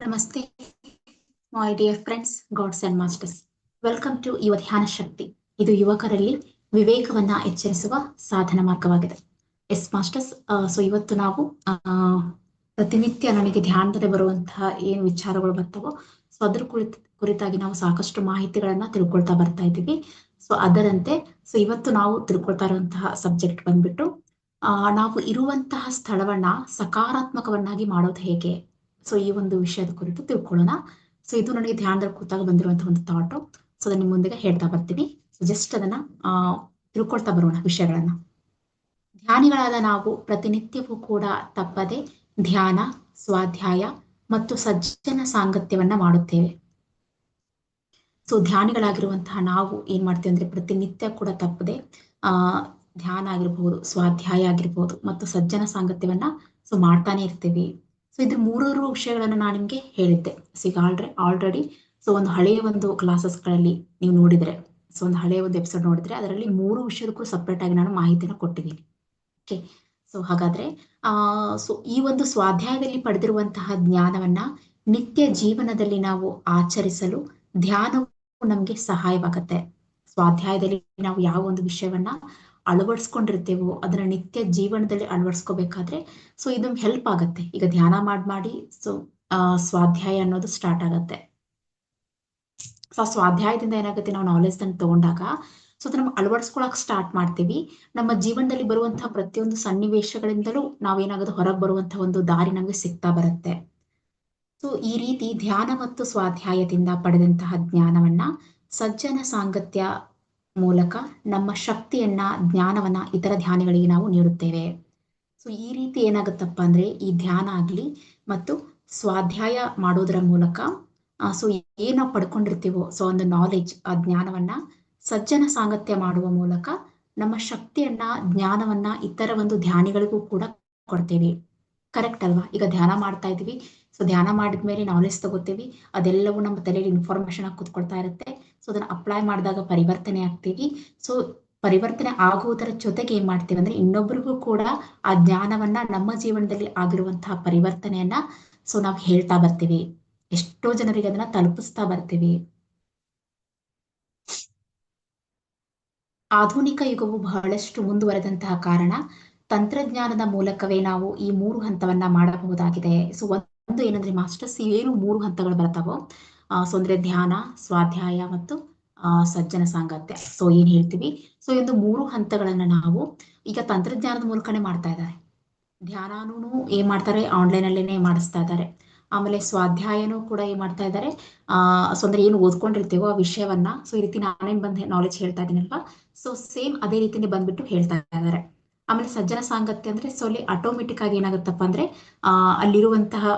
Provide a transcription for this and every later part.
Namaste, my dear friends, gods and masters. Welcome to Yuva Dhyana Shakti ಇದು ಯುವಕರಲ್ಲಿ ವಿವೇಕವನ್ನ ಎಚ್ಚರಿಸುವ ಸಾಧನ ಮಾರ್ಗವಾಗಿದೆ. ಎಸ್ ಮಾಸ್ಟರ್ಸ್ ಸೊ ಇವತ್ತು ನಾವು ಪ್ರತಿನಿತ್ಯ ನಮಗೆ ಧ್ಯಾನದಲ್ಲಿ ಬರುವಂತಹ ಏನು ವಿಚಾರಗಳು ಬರ್ತವೋ ಸೊ ಅದ್ರ ಕುರಿತ ಕುರಿತಾಗಿ ನಾವು ಸಾಕಷ್ಟು ಮಾಹಿತಿಗಳನ್ನ ತಿಳ್ಕೊಳ್ತಾ ಬರ್ತಾ ಇದ್ದೀವಿ. ಸೊ ಅದರಂತೆ ಸೊ ಇವತ್ತು ನಾವು ತಿಳ್ಕೊಳ್ತಾ ಇರುವಂತಹ ಸಬ್ಜೆಕ್ಟ್ ಬಂದ್ಬಿಟ್ಟು ನಾವು ಇರುವಂತಹ ಸ್ಥಳವನ್ನ ಸಕಾರಾತ್ಮಕವನ್ನಾಗಿ ಮಾಡೋದು ಹೇಗೆ? ಸೊ ಈ ಒಂದು ವಿಷಯದ ಕುರಿತು ತಿಳ್ಕೊಳ್ಳೋಣ. ಸೊ ಇದು ನನಗೆ ಧ್ಯಾನದಲ್ಲಿ ಕೂತಾಗ ಬಂದಿರುವಂತಹ ಒಂದು ಥಾಟ್ ಸೊ ಅದನ್ನ ಮುಂದೆ ಹೇಳ್ತಾ ಬರ್ತೀನಿ. ಜಸ್ಟ್ ಅದನ್ನ, ಆ, ತಿಳ್ಕೊಳ್ತಾ ಬರೋಣ ವಿಷಯಗಳನ್ನ. ಧ್ಯಾನಿಗಳಾದ ನಾವು ಪ್ರತಿನಿತ್ಯವೂ ಕೂಡ ತಪ್ಪದೆ ಧ್ಯಾನ, ಸ್ವಾಧ್ಯಾಯ ಮತ್ತು ಸಜ್ಜನ ಸಾಂಗತ್ಯವನ್ನ ಮಾಡುತ್ತೇವೆ. ಸೊ ಧ್ಯಾನಿಗಳಾಗಿರುವಂತಹ ನಾವು ಏನ್ ಮಾಡ್ತೇವೆ ಅಂದ್ರೆ ಪ್ರತಿನಿತ್ಯ ಕೂಡ ತಪ್ಪದೆ, ಆ, ಧ್ಯಾನ ಆಗಿರ್ಬಹುದು ಸ್ವಾಧ್ಯಾಯ ಆಗಿರ್ಬಹುದು ಮತ್ತು ಸಜ್ಜನ ಸಾಂಗತ್ಯವನ್ನ ಸೊ ಮಾಡ್ತಾನೆ ಇರ್ತೀವಿ. ಸೊ ಇದ್ರ ಮೂರೂರು ವಿಷಯಗಳನ್ನ ನಾನು ನಿಮ್ಗೆ ಹೇಳಿದ್ದೆ. ಸೊ ಆಲ್ರೆ ಆಲ್ರೆಡಿ ಸೊ ಒಂದು ಹಳೆಯ ಒಂದು ಕ್ಲಾಸಸ್ಗಳಲ್ಲಿ ನೀವು ನೋಡಿದ್ರೆ ಸೊ ಒಂದು ಹಳೆಯ ಒಂದು ಎಪಿಸೋಡ್ ನೋಡಿದ್ರೆ, ಅದರಲ್ಲಿ ಮೂರು ವಿಷಯದಕ್ಕೂ ಸಪ್ರೇಟ್ ಆಗಿ ನಾನು ಮಾಹಿತಿನ ಕೊಟ್ಟಿದ್ದೀನಿ. ಓಕೆ ಸೊ ಹಾಗಾದ್ರೆ, ಆ ಸೊ ಈ ಒಂದು ಸ್ವಾಧ್ಯಾಯದಲ್ಲಿ ಪಡೆದಿರುವಂತಹ ಜ್ಞಾನವನ್ನ ನಿತ್ಯ ಜೀವನದಲ್ಲಿ ನಾವು ಆಚರಿಸಲು ಧ್ಯಾನವು ನಮ್ಗೆ ಸಹಾಯವಾಗತ್ತೆ. ಸ್ವಾಧ್ಯಾಯದಲ್ಲಿ ನಾವು ಯಾವ ಒಂದು ವಿಷಯವನ್ನ ಅಳವಡಿಸ್ಕೊಂಡಿರ್ತೇವೋ, ಅದನ್ನ ನಿತ್ಯ ಜೀವನದಲ್ಲಿ ಅಳವಡಿಸ್ಕೋಬೇಕಾದ್ರೆ ಸೊ ಇದು ಹೆಲ್ಪ್ ಆಗತ್ತೆ. ಈಗ ಧ್ಯಾನ ಮಾಡಿ ಮಾಡಿ ಸೊ ಸ್ವಾಧ್ಯಾಯ ಅನ್ನೋದು ಸ್ಟಾರ್ಟ್ ಆಗತ್ತೆ. ಸೊ ಸ್ವಾಧ್ಯಾಯದಿಂದ ಏನಾಗುತ್ತೆ, ನಾವು ನಾಲೆಜ್ ಅನ್ನು ತಗೊಂಡಾಗ ಸೊ ಅದನ್ನ ಅಳವಡಿಸ್ಕೊಳಕ್ ಸ್ಟಾರ್ಟ್ ಮಾಡ್ತೀವಿ. ನಮ್ಮ ಜೀವನದಲ್ಲಿ ಬರುವಂತಹ ಪ್ರತಿಯೊಂದು ಸನ್ನಿವೇಶಗಳಿಂದಲೂ ನಾವೇನಾಗೋದು ಹೊರಗೆ ಬರುವಂತಹ ಒಂದು ದಾರಿ ನಮಗೆ ಸಿಗ್ತಾ ಬರುತ್ತೆ. ಸೊ ಈ ರೀತಿ ಧ್ಯಾನ ಮತ್ತು ಸ್ವಾಧ್ಯಾಯದಿಂದ ಪಡೆದಂತಹ ಜ್ಞಾನವನ್ನ ಸಜ್ಜನ ಸಾಂಗತ್ಯ ಮೂಲಕ ನಮ್ಮ ಶಕ್ತಿಯನ್ನ, ಜ್ಞಾನವನ್ನ, ಇತರ ಧ್ಯಾನಗಳಿಗೆ ನಾವು ನೀಡುತ್ತೇವೆ. ಸೊ ಈ ರೀತಿ ಏನಾಗುತ್ತಪ್ಪ ಅಂದ್ರೆ, ಈ ಧ್ಯಾನ ಆಗ್ಲಿ ಮತ್ತು ಸ್ವಾಧ್ಯಾಯ ಮಾಡೋದರ ಮೂಲಕ ಸೊ ಏನ ಪಡ್ಕೊಂಡಿರ್ತೀವೋ ಸೊ ಒಂದು ನಾಲೆಜ್ ಆ ಜ್ಞಾನವನ್ನ ಸಜ್ಜನ ಸಾಂಗತ್ಯ ಮಾಡುವ ಮೂಲಕ ನಮ್ಮ ಶಕ್ತಿಯನ್ನ, ಜ್ಞಾನವನ್ನ ಇತರ ಒಂದು ಧ್ಯಾನಿಗಳಿಗೂ ಕೂಡ ಕೊಡ್ತೇವೆ. ಕರೆಕ್ಟ್ ಅಲ್ವಾ? ಈಗ ಧ್ಯಾನ ಮಾಡ್ತಾ ಇದೀವಿ ಸೊ ಧ್ಯಾನ ಮಾಡಿದ್ಮೇಲೆ ನಾಲೆಜ್ ತಗೋತೀವಿ. ಅದೆಲ್ಲವೂ ನಮ್ಮ ತಲೆಯಲ್ಲಿ ಇನ್ಫಾರ್ಮೇಶನ್ ಆಗಿ ಕೂತ್ಕೊಳ್ತಾ ಇರುತ್ತೆ. ಸೊ ಅದನ್ನ ಅಪ್ಲೈ ಮಾಡಿದಾಗ ಪರಿವರ್ತನೆ ಆಗ್ತೀವಿ. ಸೊ ಪರಿವರ್ತನೆ ಆಗುವುದರ ಜೊತೆಗೆ ಏನ್ ಮಾಡ್ತೀವಿ ಅಂದ್ರೆ ಇನ್ನೊಬ್ಬರಿಗೂ ಕೂಡ ಆ ಜ್ಞಾನವನ್ನ ನಮ್ಮ ಜೀವನದಲ್ಲಿ ಆಗಿರುವಂತಹ ಪರಿವರ್ತನೆಯನ್ನ ಸೊ ನಾವು ಹೇಳ್ತಾ ಬರ್ತೀವಿ. ಎಷ್ಟೋ ಜನರಿಗೆ ಅದನ್ನ ತಲುಪಿಸ್ತಾ ಬರ್ತೀವಿ. ಆಧುನಿಕ ಯುಗವು ಬಹಳಷ್ಟು ಮುಂದುವರೆದಂತಹ ಕಾರಣ. ತಂತ್ರಜ್ಞಾನದ ಮೂಲಕವೇ ನಾವು ಈ ಮೂರು ಹಂತವನ್ನ ಮಾಡಬಹುದಾಗಿದೆ. ಸೊ ಒಂದು ಏನಂದ್ರೆ ಮಾಸ್ಟರ್ಸ್ ಏನು ಮೂರು ಹಂತಗಳು ಬರ್ತಾವೋ. ಸೊ ಅಂದ್ರೆ ಧ್ಯಾನ, ಸ್ವಾಧ್ಯಾಯ ಮತ್ತು ಸಜ್ಜನ ಸಾಂಗತ್ಯ. ಸೊ ಏನ್ ಹೇಳ್ತೀವಿ? ಸೊ ಒಂದು ಮೂರು ಹಂತಗಳನ್ನ ನಾವು ಈಗ ತಂತ್ರಜ್ಞಾನದ ಮೂಲಕನೇ ಮಾಡ್ತಾ ಇದ್ದಾರೆ. ಧ್ಯಾನನೂ ಏನ್ ಮಾಡ್ತಾರೆ? ಆನ್ಲೈನ್ ಅಲ್ಲೇನೆ ಮಾಡಿಸ್ತಾ ಇದ್ದಾರೆ. ಆಮೇಲೆ ಸ್ವಾಧ್ಯಾಯನೂ ಕೂಡ ಏನ್ ಮಾಡ್ತಾ ಇದ್ದಾರೆ? ಆ ಸೊ ಅಂದ್ರೆ ಏನು ಓದ್ಕೊಂಡಿರ್ತೀವೋ ಆ ವಿಷಯವನ್ನ ಸೊ ಈ ರೀತಿ ನಾನೇನ್ ಬಂದ್ ನಾಲೆಜ್ ಹೇಳ್ತಾ ಇದೀನಲ್ವಾ ಸೊ ಸೇಮ್ ಅದೇ ರೀತಿನೇ ಬಂದ್ಬಿಟ್ಟು ಹೇಳ್ತಾ ಇದ್ದಾರೆ. ಆಮೇಲೆ ಸಜ್ಜನ ಸಾಂಗತ್ಯ ಅಂದ್ರೆ ಸೊ ಅಲ್ಲಿ ಆಟೋಮೆಟಿಕ್ ಆಗಿ ಏನಾಗುತ್ತಪ್ಪ ಅಂದ್ರೆ, ಆ, ಅಲ್ಲಿರುವಂತಹ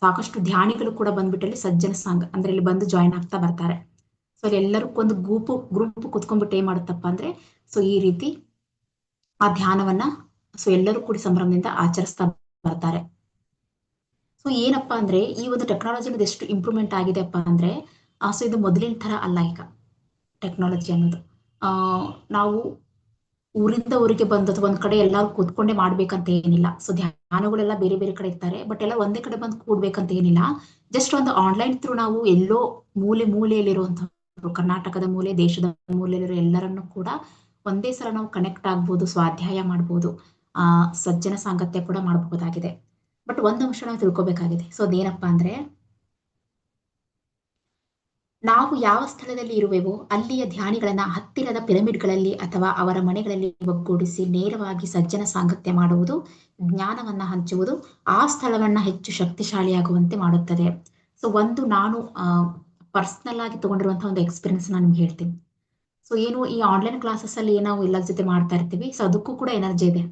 ಸಾಕಷ್ಟು ಧ್ಯಾನಿಗಳು ಕೂಡ ಬಂದ್ಬಿಟ್ಟು ಅಲ್ಲಿ ಸಜ್ಜನ ಸಾಂಗ್ ಅಂದ್ರೆ ಇಲ್ಲಿ ಬಂದು ಜಾಯಿನ್ ಆಗ್ತಾ ಬರ್ತಾರೆ. ಸೊ ಅಲ್ಲಿ ಎಲ್ಲರೂ ಒಂದು ಗ್ರೂಪ್ ಗ್ರೂಪ್ ಕುತ್ಕೊಂಡ್ಬಿಟ್ಟು ಏನ್ ಮಾಡುತ್ತಪ್ಪ ಅಂದ್ರೆ ಸೊ ಈ ರೀತಿ ಆ ಧ್ಯಾನವನ್ನ ಸೊ ಎಲ್ಲರೂ ಕೂಡ ಸಂಭ್ರಮದಿಂದ ಆಚರಿಸ್ತಾ ಬರ್ತಾರೆ. ಸೊ ಏನಪ್ಪಾ ಅಂದ್ರೆ, ಈ ಒಂದು ಟೆಕ್ನಾಲಜಿ ಎಷ್ಟು ಇಂಪ್ರೂವ್ಮೆಂಟ್ ಆಗಿದೆಪ್ಪ ಅಂದ್ರೆ, ಆ, ಸೊ ಇದು ಮೊದಲಿನ ತರ ಅಲ್ಲ ಈಗ ಟೆಕ್ನಾಲಜಿ ಅನ್ನೋದು. ಆ, ನಾವು ಊರಿಂದ ಊರಿಗೆ ಬಂದದ್ದು ಒಂದ್ ಕಡೆ ಎಲ್ಲಾರು ಕೂತ್ಕೊಂಡೆ ಮಾಡ್ಬೇಕಂತ ಏನಿಲ್ಲ. ಸೊ ಧ್ಯಾನಗಳೆಲ್ಲ ಬೇರೆ ಬೇರೆ ಕಡೆ ಇರ್ತಾರೆ ಬಟ್ ಎಲ್ಲ ಒಂದೇ ಕಡೆ ಬಂದು ಕೂಡ್ಬೇಕಂತ ಏನಿಲ್ಲ. ಜಸ್ಟ್ ಒಂದು ಆನ್ಲೈನ್ ಥ್ರೂ ನಾವು ಎಲ್ಲೋ ಮೂಲೆ ಮೂಲೆಯಲ್ಲಿರುವಂತಹ ಕರ್ನಾಟಕದ ಮೂಲೆ, ದೇಶದ ಮೂಲೆಯಲ್ಲಿರೋ ಎಲ್ಲರನ್ನು ಕೂಡ ಒಂದೇ ಸಲ ನಾವು ಕನೆಕ್ಟ್ ಆಗ್ಬೋದು, ಸ್ವಾಧ್ಯಾಯ ಮಾಡ್ಬೋದು, ಆ, ಸಜ್ಜನ ಸಾಂಗತ್ಯ ಕೂಡ ಮಾಡಬಹುದಾಗಿದೆ. ಬಟ್ ಒಂದ್ ಅಂಶ ನಾವು ತಿಳ್ಕೊಬೇಕಾಗಿದೆ. ಸೊ ಅದೇನಪ್ಪಾ ಅಂದ್ರೆ ನಾವು ಯಾವ ಸ್ಥಳದಲ್ಲಿ ಇರುವೆವೋ ಅಲ್ಲಿಯ ಧ್ಯಾನಿಗಳನ್ನ ಹತ್ತಿರದ ಪಿರಮಿಡ್ಗಳಲ್ಲಿ ಅಥವಾ ಅವರ ಮನೆಗಳಲ್ಲಿ ಒಗ್ಗೂಡಿಸಿ ನೇರವಾಗಿ ಸಜ್ಜನ ಸಾಂಗತ್ಯ ಮಾಡುವುದು, ಜ್ಞಾನವನ್ನ ಹಂಚುವುದು ಆ ಸ್ಥಳವನ್ನ ಹೆಚ್ಚು ಶಕ್ತಿಶಾಲಿಯಾಗುವಂತೆ ಮಾಡುತ್ತದೆ. ಸೊ ಒಂದು ನಾನು ಪರ್ಸನಲ್ ಆಗಿ ತಗೊಂಡಿರುವಂತಹ ಒಂದು ಎಕ್ಸ್ಪೀರಿಯನ್ಸ್ ನಾನು ನಿಮ್ಗೆ ಹೇಳ್ತೀನಿ. ಸೊ ಏನು ಈ ಆನ್ಲೈನ್ ಕ್ಲಾಸಸ್ ಅಲ್ಲಿ ನಾವು ಎಲ್ಲರ ಜೊತೆ ಮಾಡ್ತಾ ಇರ್ತೀವಿ. ಸೊ ಅದಕ್ಕೂ ಕೂಡ ಎನರ್ಜಿ ಇದೆ.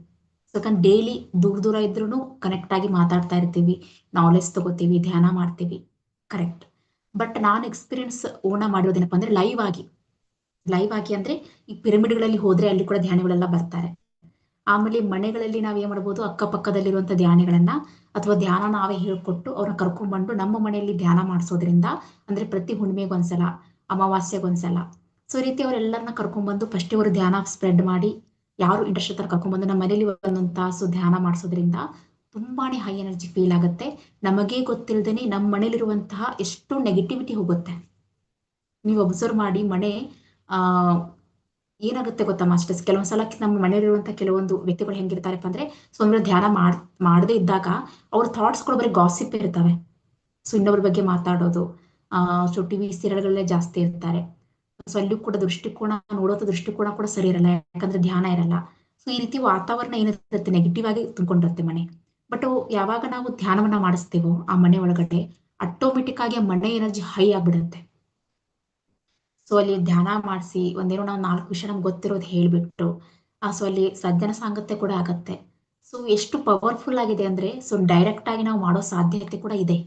ಸೊ ಯಾಕಂದ್ರೆ ಡೈಲಿ ದೂರ ದೂರ ಇದ್ರೂ ಕನೆಕ್ಟ್ ಆಗಿ ಮಾತಾಡ್ತಾ ಇರ್ತೀವಿ. ನಾಲೆಜ್ ತಗೋತೀವಿ, ಧ್ಯಾನ ಮಾಡ್ತೀವಿ. ಕರೆಕ್ಟ್ ಬಟ್ ನಾನು ಎಕ್ಸ್ಪೀರಿಯನ್ಸ್ ಓಣ ಮಾಡಿರೋದೇನಪ್ಪ ಅಂದ್ರೆ ಲೈವ್ ಆಗಿ. ಲೈವ್ ಆಗಿ ಅಂದ್ರೆ ಈ ಪಿರಮಿಡ್ಗಳಲ್ಲಿ ಹೋದ್ರೆ ಅಲ್ಲಿ ಕೂಡ ಧ್ಯಾನಿಗಳೆಲ್ಲ ಬರ್ತಾರೆ. ಆಮೇಲೆ ಮನೆಗಳಲ್ಲಿ ನಾವ್ ಏನ್ ಮಾಡ್ಬೋದು? ಅಕ್ಕಪಕ್ಕದಲ್ಲಿರುವಂತ ಧ್ಯಾನಿಗಳನ್ನ ಅಥವಾ ಧ್ಯಾನ ನಾವೇ ಹೇಳ್ಕೊಟ್ಟು ಅವ್ರನ್ನ ಕರ್ಕೊಂಡ್ಬಂದು ನಮ್ಮ ಮನೆಯಲ್ಲಿ ಧ್ಯಾನ ಮಾಡಿಸೋದ್ರಿಂದ ಅಂದ್ರೆ ಪ್ರತಿ ಹುಣ್ಣಿಮೆಗೊಂದ್ಸಲ ಅಮಾವಾಸ್ಯೆಗೊಂದ್ಸಲ ಸೊ ಈ ರೀತಿ ಅವರೆಲ್ಲರನ್ನ ಕರ್ಕೊಂಡ್ಬಂದು ಫಸ್ಟ್ ಅವರು ಧ್ಯಾನ ಸ್ಪ್ರೆಡ್ ಮಾಡಿ, ಯಾರು ಇಂಟ್ರೆಸ್ಟ್ ಇರ್ತಾರೆ ಕರ್ಕೊಂಡ್ಬಂದು ನಮ್ಮ ಮನೇಲಿ ಒಂದೊಂದು ತಾಸು ಧ್ಯಾನ ಮಾಡಿಸೋದ್ರಿಂದ ತುಂಬಾನೇ ಹೈ ಎನರ್ಜಿ ಫೀಲ್ ಆಗುತ್ತೆ. ನಮಗೆ ಗೊತ್ತಿಲ್ಲದೇನೆ ನಮ್ಮ ಮನೇಲಿರುವಂತಹ ಎಷ್ಟು ನೆಗೆಟಿವಿಟಿ ಹೋಗುತ್ತೆ. ನೀವು ಅಬ್ಸರ್ವ್ ಮಾಡಿ ಮನೆ, ಆ, ಏನಾಗುತ್ತೆ ಗೊತ್ತಾ ಮಾಸ್ಟರ್ಸ್ ಕೆಲವೊಂದ್ಸಲ ನಮ್ಮ ಮನೆಯಲ್ಲಿರುವಂತಹ ಕೆಲವೊಂದು ವ್ಯಕ್ತಿಗಳು ಹೆಂಗಿರ್ತಾರಪ್ಪ ಅಂದ್ರೆ ಸೊ ಧ್ಯಾನ ಮಾಡ್, ಮಾಡದೇ ಇದ್ದಾಗ ಅವ್ರ ಥಾಟ್ಸ್ಗಳು ಬರೀ ಗಾಸಿಪ್ ಇರ್ತವೆ. ಸೊ ಇನ್ನೊಬ್ರ ಬಗ್ಗೆ ಮಾತಾಡೋದು, ಆ ಸೊ ಟಿವಿ ಸೀರಿಯಲ್ಗಳಲ್ಲೇ ಜಾಸ್ತಿ ಇರ್ತಾರೆ. ಸೊ ಅಲ್ಲೂ ಕೂಡ ದೃಷ್ಟಿಕೋನ, ನೋಡೋದು ದೃಷ್ಟಿಕೋನ ಕೂಡ ಸರಿ ಇರಲ್ಲ, ಯಾಕಂದ್ರೆ ಧ್ಯಾನ ಇರಲ್ಲ. ಸೊ ಈ ರೀತಿ ವಾತಾವರಣ ಏನಿರುತ್ತೆ ನೆಗೆಟಿವ್ ಆಗಿ ತುಂಬಿಕೊಂಡಿರುತ್ತೆ ಮನೆ. ಬಟ್ ಯಾವಾಗ ನಾವು ಧ್ಯಾನವನ್ನ ಮಾಡಿಸ್ತೇವೋ ಆ ಮನೆ ಒಳಗಡೆ ಆಟೋಮೆಟಿಕ್ ಆಗಿ ಆ ಮನೆ ಎನರ್ಜಿ ಹೈ ಆಗ್ಬಿಡುತ್ತೆ. ಸೊ ಅಲ್ಲಿ ಧ್ಯಾನ ಮಾಡಿಸಿ, ಒಂದೇನೋ ನಾವು ನಾಲ್ಕು ವಿಷಯ ನಮ್ಗೆ ಗೊತ್ತಿರೋದು ಹೇಳ್ಬಿಟ್ಟು, ಆ ಸೊ ಅಲ್ಲಿ ಸಜ್ಜನ ಸಾಂಗತ್ಯ ಕೂಡ ಆಗತ್ತೆ. ಸೊ ಎಷ್ಟು ಪವರ್ಫುಲ್ ಆಗಿದೆ ಅಂದ್ರೆ ಸೊ ಡೈರೆಕ್ಟ್ ಆಗಿ ನಾವು ಮಾಡೋ ಸಾಧ್ಯತೆ ಕೂಡ ಇದೆ.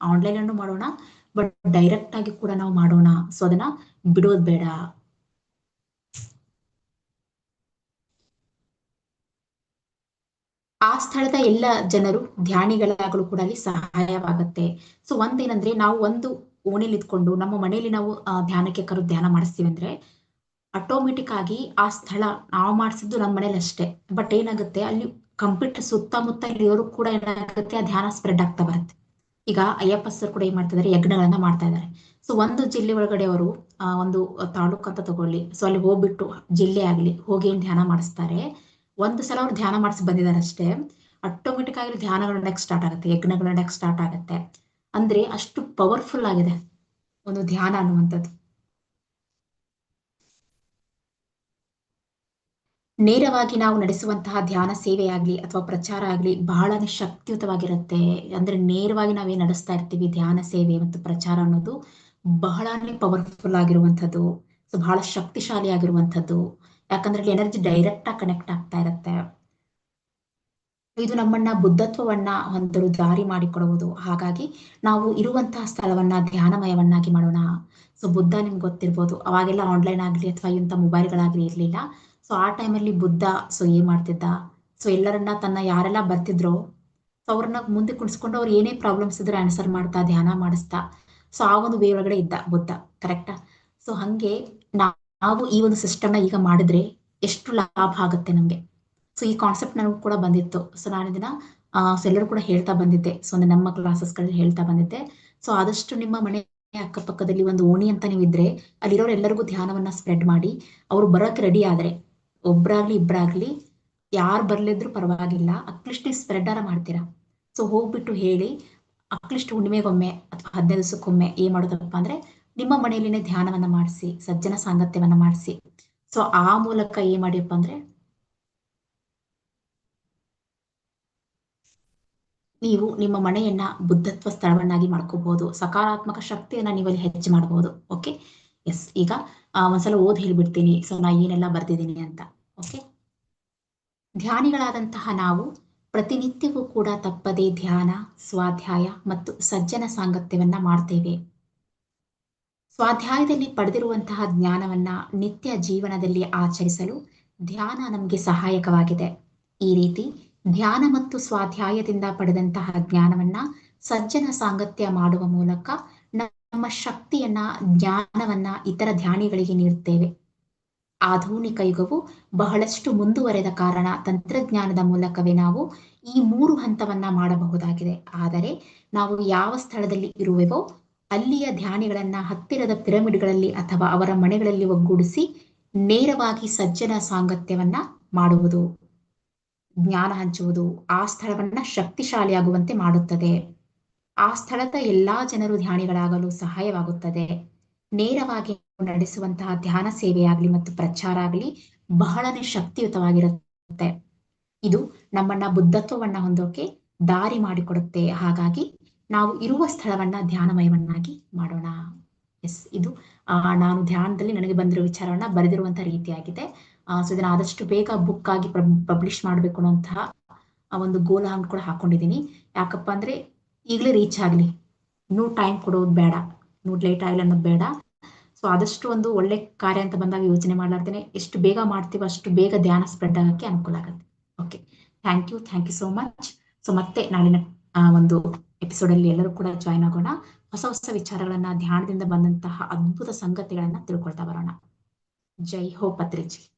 ಆನ್ಲೈನ್ ಅನ್ನು ಮಾಡೋಣ ಬಟ್ ಡೈರೆಕ್ಟ್ ಆಗಿ ಕೂಡ ನಾವು ಮಾಡೋಣ. ಸೊ ಅದನ್ನ ಬಿಡೋದ್ ಬೇಡ. ಆ ಸ್ಥಳದ ಎಲ್ಲ ಜನರು, ಧ್ಯಾನಿಗಳಾಗಲು ಕೂಡ ಅಲ್ಲಿ ಸಹಾಯವಾಗುತ್ತೆ. ಸೊ ಒಂದೇನಂದ್ರೆ ನಾವು ಒಂದು ಓಣಿಲಿ ಇದ್ಕೊಂಡು ನಮ್ಮ ಮನೆಯಲ್ಲಿ ನಾವು ಧ್ಯಾನಕ್ಕೆ ಕರು ಧ್ಯಾನ ಮಾಡಿಸ್ತೀವಿ ಅಂದ್ರೆ ಆಟೋಮೆಟಿಕ್ ಆಗಿ ಆ ಸ್ಥಳ ನಾವು ಮಾಡಿಸಿದ್ದು ನಮ್ಮ ಮನೇಲಿ ಅಷ್ಟೇ. ಬಟ್ ಏನಾಗುತ್ತೆ, ಅಲ್ಲಿ ಕಂಪ್ಯೂಟರ್ ಸುತ್ತಮುತ್ತ ಇರೋರು ಕೂಡ ಏನಾಗುತ್ತೆ, ಆ ಧ್ಯಾನ ಸ್ಪ್ರೆಡ್ ಆಗ್ತಾ ಬರುತ್ತೆ. ಈಗ ಅಯ್ಯಪ್ಪ ಸರ್ ಕೂಡ ಏನ್ ಮಾಡ್ತಾ ಇದಾರೆ ಯಜ್ಞಗಳನ್ನ ಮಾಡ್ತಾ ಇದ್ದಾರೆ. ಸೊ ಒಂದು ಜಿಲ್ಲೆ ಒಳಗಡೆ ಅವರು ಒಂದು ತಾಲೂಕು ಅಂತ ತಗೊಳ್ಳಿ. ಸೊ ಅಲ್ಲಿ ಹೋಗ್ಬಿಟ್ಟು ಜಿಲ್ಲೆ ಆಗ್ಲಿ ಹೋಗಿ ಏನ್ ಧ್ಯಾನ ಮಾಡಿಸ್ತಾರೆ ಒಂದು ಸಲ ಅವ್ರು ಧ್ಯಾನ ಮಾಡಿಸಿ ಬಂದಿದ್ದಾರೆ ಅಷ್ಟೇ ಆಟೋಮೆಟಿಕ್ ಆಗಿ ಧ್ಯಾನಗಳು ನೆಕ್ಸ್ಟ್ ಸ್ಟಾರ್ಟ್ ಆಗುತ್ತೆ, ಯಜ್ಞಗಳು ನೆಕ್ಸ್ಟ್ ಸ್ಟಾರ್ಟ್ ಆಗುತ್ತೆ. ಅಂದ್ರೆ ಅಷ್ಟು ಪವರ್ಫುಲ್ ಆಗಿದೆ ಒಂದು ಧ್ಯಾನ ಅನ್ನುವಂಥದ್ದು. ನೇರವಾಗಿ ನಾವು ನಡೆಸುವಂತಹ ಧ್ಯಾನ ಸೇವೆ ಆಗ್ಲಿ ಅಥವಾ ಪ್ರಚಾರ ಆಗ್ಲಿ ಬಹಳನೇ ಶಕ್ತಿಯುತವಾಗಿರುತ್ತೆ. ಅಂದ್ರೆ ನೇರವಾಗಿ ನಾವೇ ನಡೆಸ್ತಾ ಇರ್ತೀವಿ ಧ್ಯಾನ ಸೇವೆ ಮತ್ತು ಪ್ರಚಾರ ಅನ್ನೋದು ಬಹಳನೇ ಪವರ್ಫುಲ್ ಆಗಿರುವಂಥದ್ದು. ಬಹಳ ಶಕ್ತಿಶಾಲಿ ಆಗಿರುವಂಥದ್ದು ಯಾಕಂದ್ರೆ ಎನರ್ಜಿ ಡೈರೆಕ್ಟ್ ಆಗಿ ಕನೆಕ್ಟ್ ಆಗ್ತಾ ಇರುತ್ತೆ. ಇದು ನಮ್ಮನ್ನ ಬುದ್ಧತ್ವವನ್ನ ಹೊಂದಲು ದಾರಿ ಮಾಡಿಕೊಡುವುದು. ಹಾಗಾಗಿ ನಾವು ಇರುವಂತಹ ಸ್ಥಳವನ್ನ ಧ್ಯಾನಮಯವನ್ನಾಗಿ ಮಾಡೋಣ. ಸೊ ಬುದ್ಧ ನಿಮ್ಗೆ ಗೊತ್ತಿರ್ಬೋದು. ಅವಾಗೆಲ್ಲ ಆನ್ಲೈನ್ ಆಗ್ಲಿ ಅಥವಾ ಇಂಥ ಮೊಬೈಲ್ಗಳಾಗಲಿ ಇರ್ಲಿಲ್ಲ. ಸೊ ಆ ಟೈಮಲ್ಲಿ ಬುದ್ಧ ಸೊ ಏನ್ ಮಾಡ್ತಿದ್ದ? ಸೊ ಎಲ್ಲರನ್ನ ತನ್ನ ಯಾರೆಲ್ಲ ಬರ್ತಿದ್ರು ಸೊ ಅವ್ರನ್ನ ಮುಂದೆ ಕುಣಿಸ್ಕೊಂಡು ಅವ್ರು ಏನೇ ಪ್ರಾಬ್ಲಮ್ಸ್ ಇದ್ರೆ ಆನ್ಸರ್ ಮಾಡ್ತಾ, ಧ್ಯಾನ ಮಾಡಿಸ್ತಾ ಸೊ ಆ ಒಂದು ವೇ ಒಳಗಡೆ ಇದ್ದ ಬುದ್ಧ. ಕರೆಕ್ಟಾ ಸೊ ಹಂಗೆ ನಾವು ಈ ಒಂದು ಸಿಸ್ಟಮ್ನ ಈಗ ಮಾಡಿದ್ರೆ ಎಷ್ಟು ಲಾಭ ಆಗುತ್ತೆ ನಮ್ಗೆ? ಸೊ ಈ ಕಾನ್ಸೆಪ್ಟ್ ನನಗೂ ಕೂಡ ಬಂದಿತ್ತು. ಸೊ ನಾನು ಇದನ್ನ ಸೊ ಎಲ್ಲರೂ ಕೂಡ ಹೇಳ್ತಾ ಬಂದಿದ್ದೆ. ಸೊ ನಮ್ಮ ಕ್ಲಾಸಸ್ಗಳಲ್ಲಿ ಹೇಳ್ತಾ ಬಂದಿದ್ದೆ. ಸೊ ಆದಷ್ಟು ನಿಮ್ಮ ಮನೆ ಅಕ್ಕಪಕ್ಕದಲ್ಲಿ ಒಂದು ಓಣಿ ಅಂತ ನೀವು ಇದ್ರೆ, ಅಲ್ಲಿರೋರು ಎಲ್ಲರಿಗೂ ಧ್ಯಾನವನ್ನ ಸ್ಪ್ರೆಡ್ ಮಾಡಿ, ಅವ್ರು ಬರಕ್ ರೆಡಿ ಆದ್ರೆ, ಒಬ್ರಾಗ್ಲಿ ಇಬ್ರಾಗ್ಲಿ, ಯಾರು ಬರ್ಲಿದ್ರು ಪರವಾಗಿಲ್ಲ ಅಟ್ಲೀಸ್ಟ್ ನೀವು ಸ್ಪ್ರೆಡ್ ಆರ ಮಾಡ್ತೀರಾ? ಸೊ ಹೋಗ್ಬಿಟ್ಟು ಹೇಳಿ ಅಟ್ಲೀಸ್ಟ್ ಹುಣ್ಣಿಮೆಗೊಮ್ಮೆ ಅಥವಾ ಹದಿನೈದು ದಿವಸಕ್ಕೊಮ್ಮೆ ಏನ್ ಮಾಡೋದಪ್ಪ ಅಂದ್ರೆ ನಿಮ್ಮ ಮನೆಯಲ್ಲಿನೇ ಧ್ಯಾನವನ್ನ ಮಾಡಿಸಿ, ಸಜ್ಜನ ಸಾಂಗತ್ಯವನ್ನ ಮಾಡಿಸಿ. ಸೊ ಆ ಮೂಲಕ ಏನ್ ಮಾಡಿಯಪ್ಪ ಅಂದ್ರೆ, ನೀವು ನಿಮ್ಮ ಮನೆಯನ್ನ ಬುದ್ಧತ್ವ ಸ್ಥಳವನ್ನಾಗಿ ಮಾಡ್ಕೋಬಹುದು, ಸಕಾರಾತ್ಮಕ ಶಕ್ತಿಯನ್ನ ನೀವಲ್ಲಿ ಹೆಚ್ಚು ಮಾಡಬಹುದು. ಓಕೆ ಎಸ್ ಈಗ ಒಂದ್ಸಲ ಓದ್ ಹೇಳ್ಬಿಡ್ತೀನಿ. ಸೊ ನಾ ಏನೆಲ್ಲ ಬರ್ದಿದ್ದೀನಿ ಅಂತ. ಓಕೆ ಧ್ಯಾನಿಗಳಾದಂತಹ ನಾವು ಪ್ರತಿನಿತ್ಯವೂ ಕೂಡ ತಪ್ಪದೇ ಧ್ಯಾನ, ಸ್ವಾಧ್ಯಾಯ ಮತ್ತು ಸಜ್ಜನ ಸಾಂಗತ್ಯವನ್ನ ಮಾಡ್ತೇವೆ. ಸ್ವಾಧ್ಯಾಯದಲ್ಲಿ ಪಡೆದಿರುವಂತಹ ಜ್ಞಾನವನ್ನ ನಿತ್ಯ ಜೀವನದಲ್ಲಿ ಆಚರಿಸಲು ಧ್ಯಾನ ನಮಗೆ ಸಹಾಯಕವಾಗಿದೆ. ಈ ರೀತಿ ಧ್ಯಾನ ಮತ್ತು ಸ್ವಾಧ್ಯಾಯದಿಂದ ಪಡೆದಂತಹ ಜ್ಞಾನವನ್ನ ಸಜ್ಜನ ಸಾಂಗತ್ಯ ಮಾಡುವ ಮೂಲಕ ನಮ್ಮ ಶಕ್ತಿಯನ್ನ, ಜ್ಞಾನವನ್ನ ಇತರ ಧ್ಯಾನಿಗಳಿಗೆ ನೀಡುತ್ತೇವೆ ಆಧುನಿಕ ಯುಗವು ಬಹಳಷ್ಟು ಮುಂದುವರೆದ ಕಾರಣ ತಂತ್ರಜ್ಞಾನದ ಮೂಲಕವೇ ನಾವು ಈ ಮೂರು ಹಂತವನ್ನ ಮಾಡಬಹುದಾಗಿದೆ. ಆದರೆ ನಾವು ಯಾವ ಸ್ಥಳದಲ್ಲಿ ಇರುವೆವೋ ಅಲ್ಲಿಯ ಧ್ಯಾನಿಗಳನ್ನ ಹತ್ತಿರದ ಪಿರಮಿಡ್ಗಳಲ್ಲಿ ಅಥವಾ ಅವರ ಮನೆಗಳಲ್ಲಿ ಒಗ್ಗೂಡಿಸಿ ನೇರವಾಗಿ ಸಜ್ಜನ ಸಾಂಗತ್ಯವನ್ನ ಮಾಡುವುದು. ಜ್ಞಾನ ಹಂಚುವುದು ಆ ಸ್ಥಳವನ್ನ ಶಕ್ತಿಶಾಲಿಯಾಗುವಂತೆ ಮಾಡುತ್ತದೆ. ಆ ಸ್ಥಳದ ಎಲ್ಲಾ ಜನರು ಧ್ಯಾನಿಗಳಾಗಲು ಸಹಾಯವಾಗುತ್ತದೆ. ನೇರವಾಗಿ ನಡೆಸುವಂತಹ ಧ್ಯಾನ ಸೇವೆಯಾಗಲಿ ಮತ್ತು ಪ್ರಚಾರ ಆಗಲಿ ಬಹಳನೇ ಶಕ್ತಿಯುತವಾಗಿರುತ್ತೆ. ಇದು ನಮ್ಮನ್ನ ಬುದ್ಧತ್ವವನ್ನ ಹೊಂದೋಕೆ ದಾರಿ ಮಾಡಿಕೊಡುತ್ತೆ. ಹಾಗಾಗಿ ನಾವು ಇರುವ ಸ್ಥಳವನ್ನ ಧ್ಯಾನಮಯವನ್ನಾಗಿ ಮಾಡೋಣ. ಎಸ್, ಇದು, ಆ, ನಾನು ಧ್ಯಾನದಲ್ಲಿ ನನಗೆ ಬಂದಿರೋ ವಿಚಾರವನ್ನ ಬರೆದಿರುವಂತಹ ರೀತಿಯಾಗಿದೆ. ಸೊ ಇದನ್ನ ಆದಷ್ಟು ಬೇಗ ಬುಕ್ ಆಗಿ ಪಬ್ಲಿಷ್ ಮಾಡಬೇಕು ಅನ್ನೋಂತಹ ಒಂದು ಗೋಲ ಹಂಗ್ ಕೂಡ ಹಾಕೊಂಡಿದ್ದೀನಿ. ಯಾಕಪ್ಪ ಅಂದ್ರೆ ಈಗಲೇ ರೀಚ್ ಆಗಲಿ. ನೋ ಟೈಮ್ ಕೊಡೋದು ಬೇಡ. ನೋ ಲೇಟ್ ಆಗಲಿ ಅನ್ನೋದು ಬೇಡ. ಸೊ ಆದಷ್ಟು ಒಂದು ಒಳ್ಳೆ ಕಾರ್ಯ ಅಂತ ಬಂದಾಗ ಯೋಚನೆ ಮಾಡ್ಲಾರ್ದೇನೆ ಎಷ್ಟು ಬೇಗ ಮಾಡ್ತೀವೋ ಅಷ್ಟು ಬೇಗ ಧ್ಯಾನ ಸ್ಪ್ರೆಡ್ ಆಗಕ್ಕೆ ಅನುಕೂಲ ಆಗುತ್ತೆ. Okay thank you thank you so much so ಮತ್ತೆ ನಾಳಿನ ಒಂದು ಎಪಿಸೋಡ್ ಅಲ್ಲಿ ಎಲ್ಲರೂ ಕೂಡ ಜಾಯ್ನ್ ಆಗೋಣ. ಹೊಸ ಹೊಸ ವಿಚಾರಗಳನ್ನ, ಧ್ಯಾನದಿಂದ ಬಂದಂತಹ ಅದ್ಭುತ ಸಂಗತಿಗಳನ್ನ ತಿಳ್ಕೊಳ್ತಾ ಬರೋಣ. ಜೈ ಹೋ, ಪತ್ರಿಜಿ.